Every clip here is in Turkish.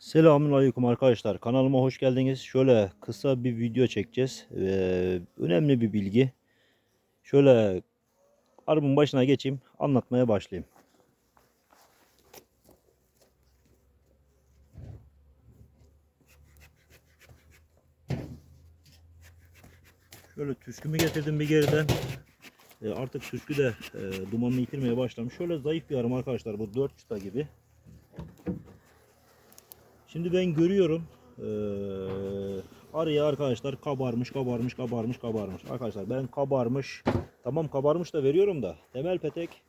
Selamun Aleyküm arkadaşlar. Kanalıma hoş geldiniz. Şöyle kısa bir video çekeceğiz. Ee, önemli bir bilgi. Şöyle arımın başına geçeyim. Anlatmaya başlayayım. Şöyle tüskümü getirdim bir geriden. Ee, artık tüskü de e, dumanını yitirmeye başlamış. Şöyle zayıf bir arım arkadaşlar. Bu 4 çıta gibi. Şimdi ben görüyorum eee arıya arkadaşlar kabarmış kabarmış kabarmış kabarmış. Arkadaşlar ben kabarmış tamam kabarmış da veriyorum da temel petek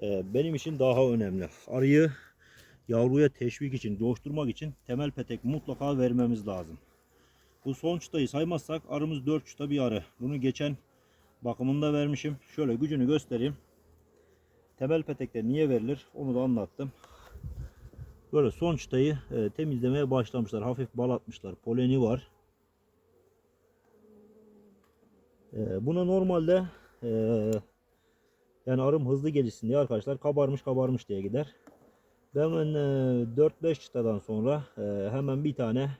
eee, benim için daha önemli. Arıyı yavruya teşvik için coşturmak için temel petek mutlaka vermemiz lazım. Bu son çıtayı saymazsak arımız 4 çıta bir arı. Bunu geçen bakımında vermişim. Şöyle gücünü göstereyim. Temel petekler niye verilir onu da anlattım. Böyle son çıtayı e, temizlemeye başlamışlar. Hafif bal atmışlar. Poleni var. E, buna normalde e, yani arım hızlı gelişsin diye arkadaşlar kabarmış kabarmış diye gider. Ben e, 4-5 çıtadan sonra e, hemen bir tane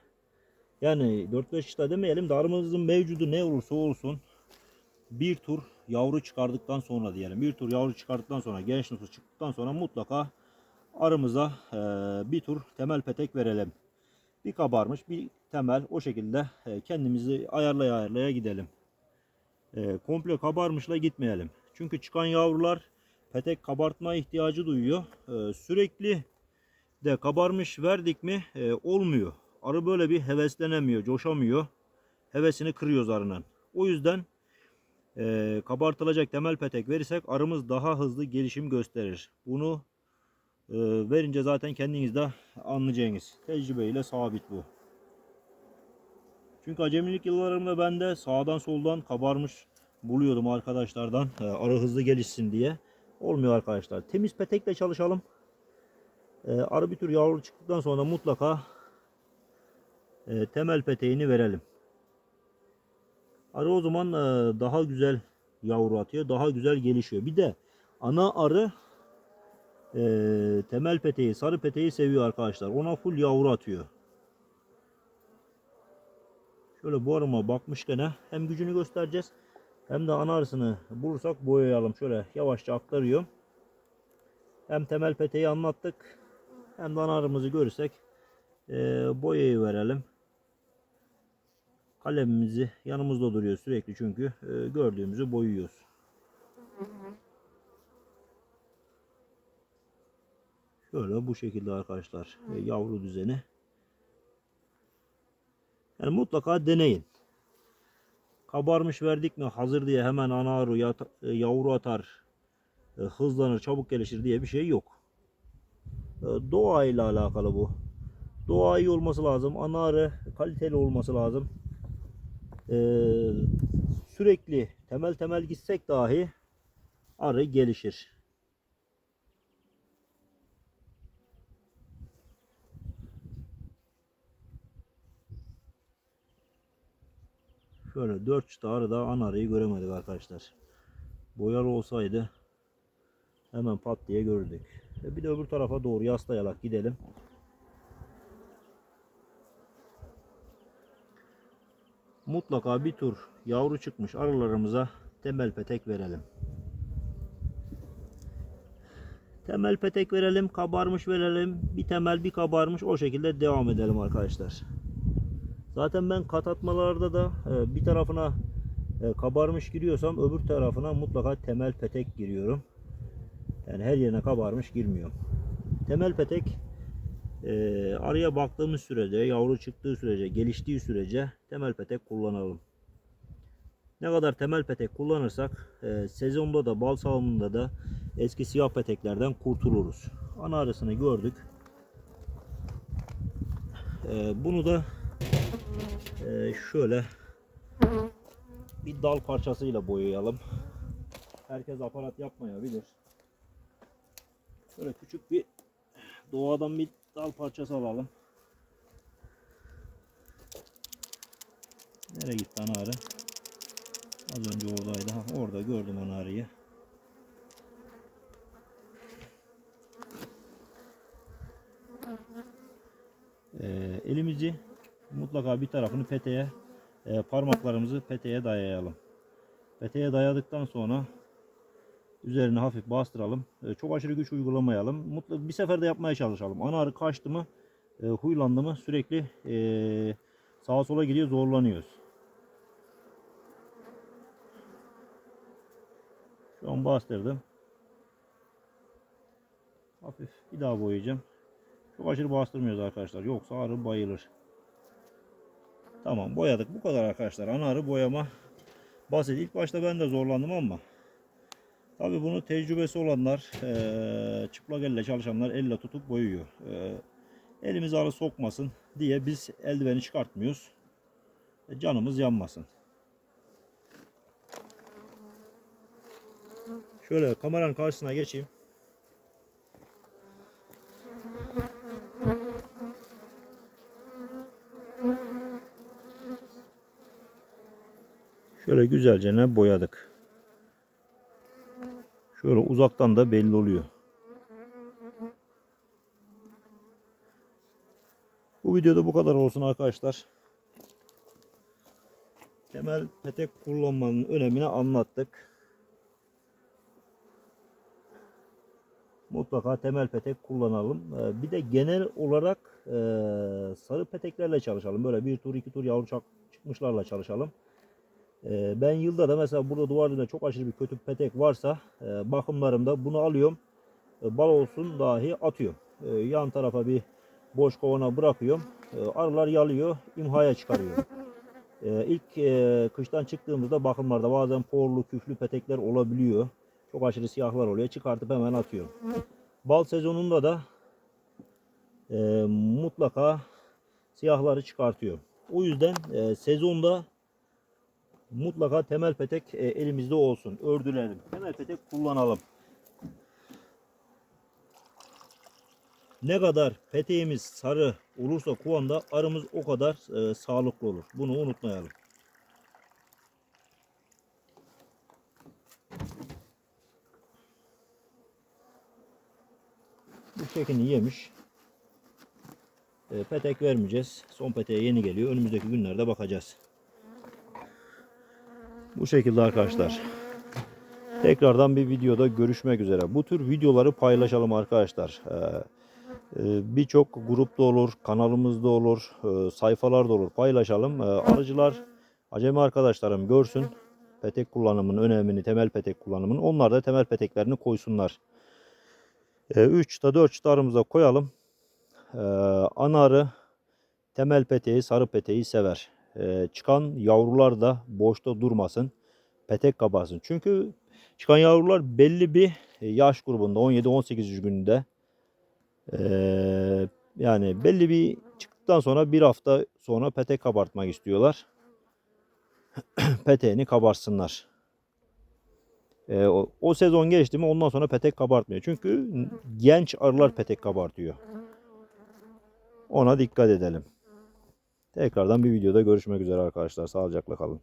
yani 4-5 çıta demeyelim de arımızın mevcudu ne olursa olsun bir tur yavru çıkardıktan sonra diyelim. Bir tur yavru çıkardıktan sonra genç nüfus çıktıktan sonra mutlaka arımıza e, bir tur temel petek verelim. Bir kabarmış bir temel o şekilde e, kendimizi ayarlaya ayarlaya gidelim. E, komple kabarmışla gitmeyelim. Çünkü çıkan yavrular petek kabartma ihtiyacı duyuyor. E, sürekli de kabarmış verdik mi e, olmuyor. Arı böyle bir heveslenemiyor, coşamıyor. Hevesini kırıyoruz arının. O yüzden e, kabartılacak temel petek verirsek arımız daha hızlı gelişim gösterir. Bunu e, verince zaten kendiniz de anlayacaksınız. Tecrübeyle sabit bu. Çünkü acemilik yıllarımda ben de sağdan soldan kabarmış buluyordum arkadaşlardan. e, arı hızlı gelişsin diye. Olmuyor arkadaşlar. Temiz petekle çalışalım. E, arı bir tür yavru çıktıktan sonra mutlaka e, temel peteğini verelim. Arı o zaman e, daha güzel yavru atıyor. Daha güzel gelişiyor. Bir de ana arı e, temel peteği, sarı peteği seviyor arkadaşlar. Ona full yavru atıyor. Şöyle bu arıma bakmışken hem gücünü göstereceğiz hem de ana arısını bulursak boyayalım. Şöyle yavaşça aktarıyorum. Hem temel peteği anlattık hem de ana arımızı görürsek e, boyayı verelim. Kalemimizi yanımızda duruyor sürekli çünkü e, gördüğümüzü boyuyoruz. Şöyle bu şekilde arkadaşlar e, yavru düzeni. Yani mutlaka deneyin. Kabarmış verdik mi hazır diye hemen ana arı e, yavru atar, e, hızlanır, çabuk gelişir diye bir şey yok. E, Doğa ile alakalı bu. Doğa iyi olması lazım. Ana arı kaliteli olması lazım. E, sürekli temel temel gitsek dahi arı gelişir. Şöyle 4 çıta arıda an arıyı göremedik arkadaşlar. Boyalı olsaydı hemen pat diye görürdük. E bir de öbür tarafa doğru yaslayarak gidelim. Mutlaka bir tur yavru çıkmış arılarımıza temel petek verelim. Temel petek verelim, kabarmış verelim. Bir temel bir kabarmış o şekilde devam edelim arkadaşlar. Zaten ben kat atmalarda da e, bir tarafına e, kabarmış giriyorsam öbür tarafına mutlaka temel petek giriyorum. Yani her yerine kabarmış girmiyorum. Temel petek e, araya baktığımız sürece, yavru çıktığı sürece, geliştiği sürece temel petek kullanalım. Ne kadar temel petek kullanırsak e, sezonda da bal salımında da eski siyah peteklerden kurtuluruz. Ana arasını gördük. Bunu da ee, şöyle bir dal parçasıyla boyayalım. Herkes aparat yapmayabilir. Şöyle küçük bir doğadan bir dal parçası alalım. Nereye gitti ana arı? Az önce oradaydı. Ha, orada gördüm ana arıyı. Ee, elimizi mutlaka bir tarafını peteğe, e, parmaklarımızı peteğe dayayalım. Peteğe dayadıktan sonra üzerine hafif bastıralım. E, çok aşırı güç uygulamayalım. Mutlu bir seferde yapmaya çalışalım. Ana arı kaçtı mı, e, huylandı mı sürekli e, sağa sola gidiyor, zorlanıyoruz. Şu an bastırdım. Hafif bir daha boyayacağım. Çok aşırı bastırmıyoruz arkadaşlar. Yoksa arı bayılır. Tamam boyadık. Bu kadar arkadaşlar. Ana arı boyama basit. İlk başta ben de zorlandım ama tabi bunu tecrübesi olanlar eee, çıplak elle çalışanlar elle tutup boyuyor. Eee, elimiz arı sokmasın diye biz eldiveni çıkartmıyoruz. E, canımız yanmasın. Şöyle kameranın karşısına geçeyim. Şöyle güzelce ne boyadık. Şöyle uzaktan da belli oluyor. Bu videoda bu kadar olsun arkadaşlar. Temel petek kullanmanın önemini anlattık. Mutlaka temel petek kullanalım. Ee, Bir de genel olarak e, sarı peteklerle çalışalım. Böyle bir tur iki tur yavru çıkmışlarla çalışalım. Ee, Ben yılda da mesela burada duvar dibinde çok aşırı bir kötü petek varsa e, bakımlarımda bunu alıyorum. E, Bal olsun dahi atıyorum. E, Yan tarafa bir boş kovana bırakıyorum. Arılar yalıyor, imhaya çıkarıyorum. E, İlk kıştan çıktığımızda bakımlarda bazen porlu, küflü petekler olabiliyor. Çok aşırı siyahlar oluyor. Çıkartıp hemen atıyorum. Bal sezonunda da mutlaka siyahları çıkartıyor. O yüzden e, sezonda mutlaka temel petek e, elimizde olsun. Ördülelim. Temel petek kullanalım. Ne kadar peteğimiz sarı olursa kuvanda arımız o kadar e, sağlıklı olur. Bunu unutmayalım. Bu şekilde yemiş. E, petek vermeyeceğiz. Son peteğe yeni geliyor. Önümüzdeki günlerde bakacağız. Bu şekilde arkadaşlar. Tekrardan bir videoda görüşmek üzere. Bu tür videoları paylaşalım arkadaşlar. Ee, e, Birçok grupta olur, kanalımızda olur, e, sayfalarda olur. Paylaşalım. Ee, Arıcılar, acemi arkadaşlarım görsün. Petek kullanımının önemini, temel petek kullanımını. Onlar da temel peteklerini koysunlar. 3 çıta 4 çıta arımıza koyalım. Ee, Ana arı temel peteği, sarı peteği sever. Ee, çıkan yavrular da boşta durmasın. Petek kabarsın. Çünkü çıkan yavrular belli bir yaş grubunda 17-18 gününde ee, yani belli bir çıktıktan sonra bir hafta sonra petek kabartmak istiyorlar. Peteğini kabarsınlar. Ee, o, o sezon geçti mi ondan sonra petek kabartmıyor. Çünkü genç arılar petek kabartıyor. Ona dikkat edelim. Tekrardan bir videoda görüşmek üzere arkadaşlar. Sağlıcakla kalın.